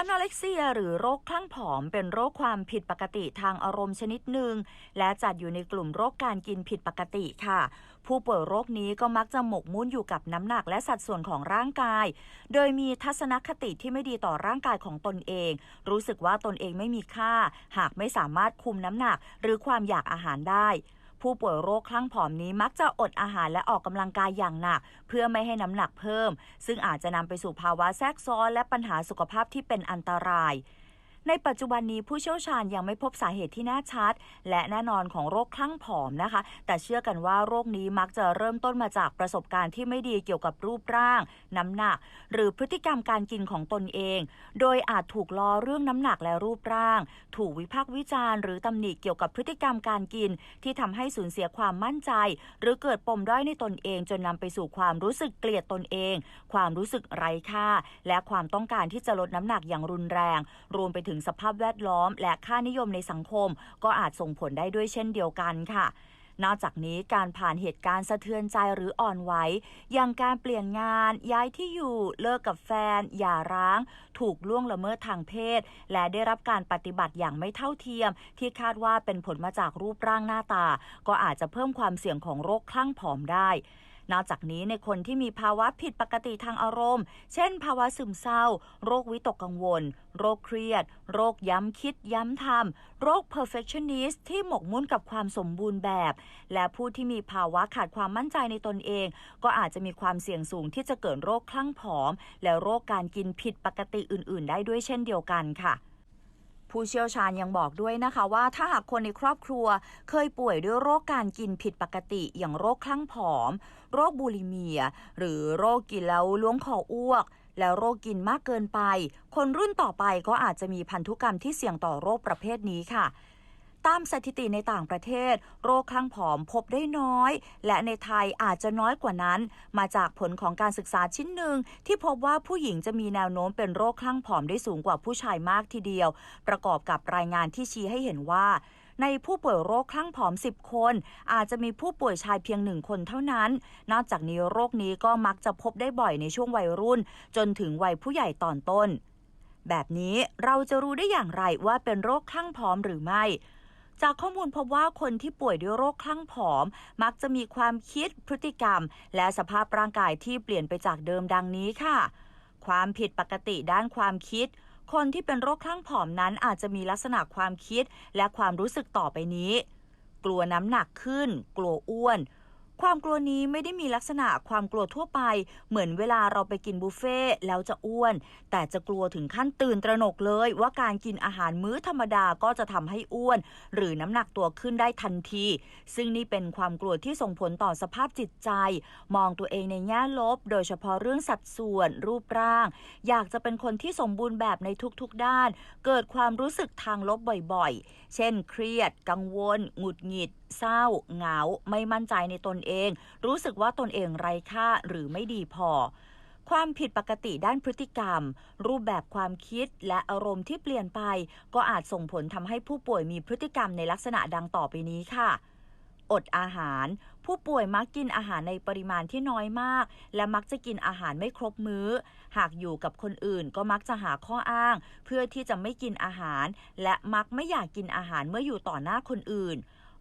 อนอเร็กเซียหรือโรคคลั่งผอมเป็นโรคความผิดปกติทางอารมณ์ชนิดหนึ่ง และจัดอยู่ในกลุ่มโรคการกินผิดปกติค่ะ ผู้ป่วยโรคนี้ก็มักจะหมกมุ่นอยู่กับน้ำหนักและสัดส่วนของร่างกาย โดยมีทัศนคติที่ไม่ดีต่อร่างกายของตนเอง รู้สึกว่าตนเองไม่มีค่า หากไม่สามารถคุมน้ำหนัก หรือความอยากอาหารได้ ผู้ป่วยโรคคลั่งผอมนี้มักจะอดอาหารและออกกำลังกายอย่างหนัก เพื่อไม่ให้น้ำหนักเพิ่ม ซึ่งอาจจะนำไปสู่ภาวะแทรกซ้อนและปัญหาสุขภาพที่เป็นอันตราย ในปัจจุบันนี้ผู้เชี่ยวชาญยังไม่พบสาเหตุที่แน่ชัด และแน่นอนของโรคคลั่งผอมนะคะ แต่เชื่อกันว่าโรคนี้มักจะเริ่มต้นมาจากประสบการณ์ที่ไม่ดีเกี่ยวกับรูปร่าง น้ำหนัก หรือพฤติกรรมการกินของตนเอง โดยอาจถูกล้อเรื่องน้ำหนักและรูปร่าง ถูกวิพากษ์วิจารณ์หรือตำหนิเกี่ยวกับพฤติกรรมการกิน ที่ทำให้สูญเสียความมั่นใจ หรือเกิดปมด้อยในตนเอง จนนำไปสู่ความรู้สึกเกลียดตนเอง ความรู้สึกไร้ค่า และความต้องการที่จะลดน้ำหนักอย่างรุนแรง รวมไปถึงสภาพแวดล้อม และค่านิยมในสังคม ก็อาจส่งผลได้ด้วยเช่นเดียวกันค่ะนอกจากนี้การผ่านเหตุการณ์สะเทือนใจหรืออ่อนไหวอย่างการเปลี่ยนงาน ย้ายที่อยู่เลิกกับแฟน หย่าร้าง ถูกล่วงละเมิดทางเพศ และได้รับการปฏิบัติอย่างไม่เท่าเทียม ที่คาดว่าเป็นผลมาจากรูปร่างหน้าตา ก็อาจจะเพิ่มความเสี่ยงของโรคคลั่งผอมได้ นอกจากนี้ในคนที่มีภาวะผิดปกติทางอารมณ์ เช่น ภาวะซึมเศร้า โรควิตกกังวล โรคเครียด โรคย้ำคิดย้ำทำโรค perfectionist ที่หมกมุ่นกับความสมบูรณ์แบบ และผู้ที่มีภาวะขาดความมั่นใจในตนเอง ก็อาจจะมีความเสี่ยงสูงที่จะเกิดโรคคลั่งผอม และโรคการกินผิดปกติอื่น ๆ ได้ด้วยเช่นเดียวกันค่ะ ผู้เชี่ยวชาญยังบอกด้วยนะคะว่าถ้าหากคนในครอบครัวเคยป่วยด้วยโรคการกินผิดปกติอย่างโรคคลั่งผอม โรคบูลิเมีย หรือโรคกินแล้วล้วงคออ้วก แล้วโรคกินมากเกินไป คนรุ่นต่อไปก็อาจจะมีพันธุกรรมที่เสี่ยงต่อโรคประเภทนี้ค่ะ ตามสถิติในต่างประเทศ โรคคลั่งผอมพบได้น้อย และในไทยอาจจะน้อยกว่านั้น มาจากผลของการศึกษาชิ้นหนึ่ง ที่พบว่าผู้หญิงจะมีแนวโน้มเป็นโรคคลั่งผอมได้สูงกว่าผู้ชายมากทีเดียว ประกอบกับรายงานที่ชี้ให้เห็นว่าในผู้ป่วยโรคคลั่งผอม 10 คน อาจจะมีผู้ป่วยชายเพียงหนึ่งคนเท่านั้น นอกจากนี้โรคนี้ก็มักจะพบได้บ่อยในช่วงวัยรุ่น จนถึงวัยผู้ใหญ่ตอนต้น แบบนี้เราจะรู้ได้อย่างไรว่าเป็นโรคคลั่งผอมหรือไม่ จากข้อมูลพบว่าคนที่ป่วยด้วยโรคคลั่งผอม มักจะมีความคิดพฤติกรรม และสภาพร่างกายที่เปลี่ยนไปจากเดิมดังนี้ค่ะ ความผิดปกติด้านความคิด คนที่เป็นโรคคลั่งผอมนั้นอาจจะมีลักษณะความคิดและความรู้สึกต่อไปนี้ กลัวน้ำหนักขึ้น กลัวอ้วน ความกลัวนี้ไม่ได้มีลักษณะความกลัวทั่วไป เหมือนเวลาเราไปกินบุฟเฟ่แล้วจะอ้วน แต่จะกลัวถึงขั้นตื่นตระหนกเลย ว่าการกินอาหารมื้อธรรมดาก็จะทำให้อ้วน หรือน้ำหนักตัวขึ้นได้ทันที ซึ่งนี่เป็นความกลัวที่ส่งผลต่อสภาพจิตใจ มองตัวเองในแง่ลบ โดยเฉพาะเรื่องสัดส่วน รูปร่าง อยากจะเป็นคนที่สมบูรณ์แบบในทุกๆด้าน เกิดความรู้สึกทางลบบ่อยๆ เช่น เครียด กังวล หงุดหงิด เศร้า เหงา ไม่มั่นใจในตนเอง รู้สึกว่าตนเองไร้ค่าหรือไม่ดีพอ ความผิดปกติด้านพฤติกรรม รูปแบบความคิดและอารมณ์ที่เปลี่ยนไป ก็อาจส่งผลทำให้ผู้ป่วยมีพฤติกรรมในลักษณะดังต่อไปนี้ค่ะอดอาหาร ผู้ป่วยมักกินอาหารในปริมาณที่น้อยมาก และมักจะกินอาหารไม่ครบมื้อ หากอยู่กับคนอื่นก็มักจะหาข้ออ้าง เพื่อที่จะไม่กินอาหาร และมักไม่อยากกินอาหารเมื่ออยู่ต่อหน้าคนอื่น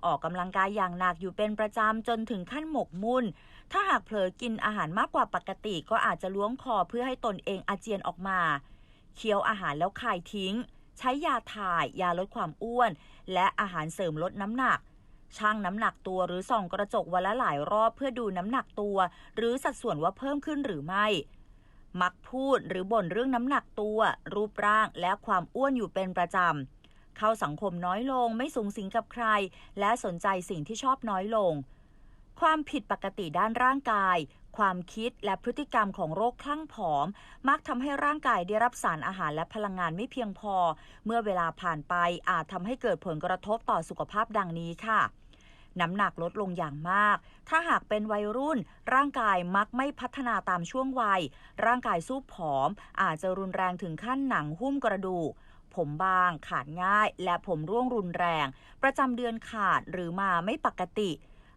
ออกกำลังกายอย่างหนักอยู่เป็นประจำจนถึงขั้นหมกมุ่น ถ้าหากเผลอกินอาหารมากกว่าปกติก็อาจจะล้วงคอเพื่อให้ตนเองอาเจียนออกมา เคี้ยวอาหารแล้วคายทิ้ง ใช้ยาถ่ายยาลดความอ้วน และอาหารเสริมลดน้ำหนักชั่งน้ำหนักตัวหรือส่องกระจกวันละหลายรอบเพื่อดูน้ำหนักตัว หรือสัดส่วนว่าเพิ่มขึ้นหรือไม่ มักพูดหรือบ่นเรื่องน้ำหนักตัว รูปร่างและความอ้วนอยู่เป็นประจำ เข้าสังคมน้อยลง ไม่สูงสิงกับใคร และสนใจสิ่งที่ชอบน้อยลง ความผิดปกติด้านร่างกาย ความคิดและพฤติกรรมของโรคคลั่งผอม มักทำให้ร่างกายได้รับสารอาหารและพลังงานไม่เพียงพอ เมื่อเวลาผ่านไปอาจทำให้เกิดผลกระทบต่อสุขภาพดังนี้ค่ะน้ำหนักลดลงอย่างมาก ถ้าหากเป็นวัยรุ่น ร่างกายมักไม่พัฒนาตามช่วงวัย ร่างกายสู้ผอม อาจจะรุนแรงถึงขั้นหนังหุ้มกระดูก ผมบาง ขาดง่าย และผมร่วงรุนแรง ประจำเดือนขาดหรือมาไม่ปกติ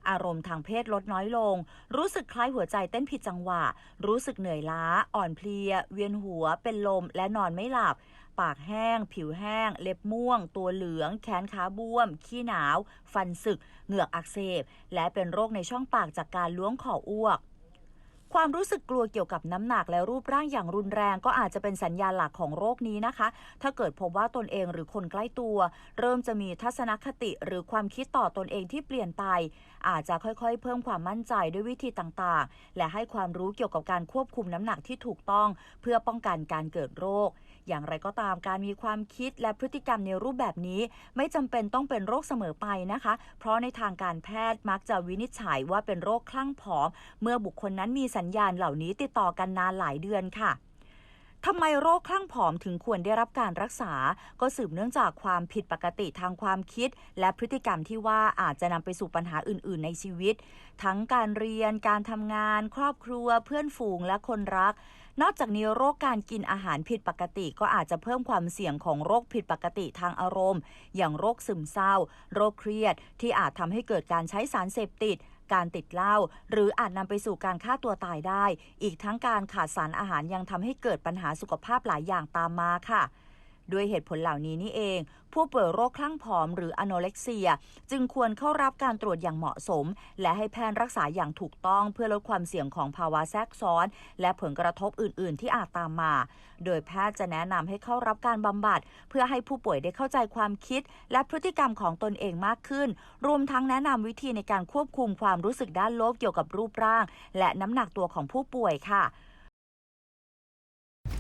อารมณ์ทางเพศลดน้อยลง รู้สึกคล้ายหัวใจเต้นผิดจังหวะ รู้สึกเหนื่อยล้า อ่อนเพลีย เวียนหัว เป็นลม และนอนไม่หลับ ปากแห้ง ผิวแห้ง เล็บม่วง ตัวเหลือง แขนขาบวม ขี้หนาว ฟันสึก เหงือกอักเสบ และเป็นโรคในช่องปากจากการล้วงขออ้วก ความรู้สึกกลัวเกี่ยวกับน้ำหนักและรูปร่างอย่างรุนแรงก็อาจจะเป็นสัญญาณหลักของโรคนี้นะคะ ถ้าเกิดพบว่าตนเองหรือคนใกล้ตัว เริ่มจะมีทัศนคติหรือความคิดต่อตนเองที่เปลี่ยนไป อาจจะค่อยๆ เพิ่มความมั่นใจด้วยวิธีต่างๆ และให้ความรู้เกี่ยวกับการควบคุมน้ำหนักที่ถูกต้อง เพื่อป้องกันการเกิดโรค อย่างไรก็ตามการมีความคิดและพฤติกรรมในรูปแบบนี้ ไม่จำเป็นต้องเป็นโรคเสมอไปนะคะ เพราะในทางการแพทย์มักจะวินิจฉัยว่าเป็นโรคคลั่งผอม เมื่อบุคคลนั้นมีสัญญาณเหล่านี้ติดต่อกันนานหลายเดือนค่ะทำไมโรคคลั่งผอมถึงควรได้รับการรักษา ก็สืบเนื่องจากความผิดปกติทางความคิด และพฤติกรรมที่ว่าอาจจะนำไปสู่ปัญหาอื่น ๆ ในชีวิต ทั้งการเรียน การทำงาน ครอบครัว เพื่อนฝูงและคนรัก นอกจากนี้โรคการกินอาหารผิดปกติก็อาจจะเพิ่มความเสี่ยงของโรคผิดปกติทางอารมณ์ อย่างโรคซึมเศร้า โรคเครียด ที่อาจทำให้เกิดการใช้สารเสพติดการติดเหล้าหรืออาจนำไปสู่การฆ่าตัวตายได้ อีกทั้งการขาดสารอาหารยังทำให้เกิดปัญหาสุขภาพหลายอย่างตามมาค่ะ ด้วยเหตุผลเหล่านี้นี่เอง ผู้ป่วยโรคคลั่งผอมหรืออโนเล็กเซีย จึงควรเข้ารับการตรวจอย่างเหมาะสม และให้แพทย์รักษาอย่างถูกต้องเพื่อลดความเสี่ยงของภาวะแทรกซ้อน และผลกระทบอื่น ๆ ที่อาจตามมา โดยแพทย์จะแนะนำให้เข้ารับการบำบัด เพื่อให้ผู้ป่วยได้เข้าใจความคิด และพฤติกรรมของตนเองมากขึ้น รวมทั้งแนะนำวิธีในการควบคุมความรู้สึกด้านลบเกี่ยวกับรูปร่าง และน้ำหนักตัวของผู้ป่วยค่ะ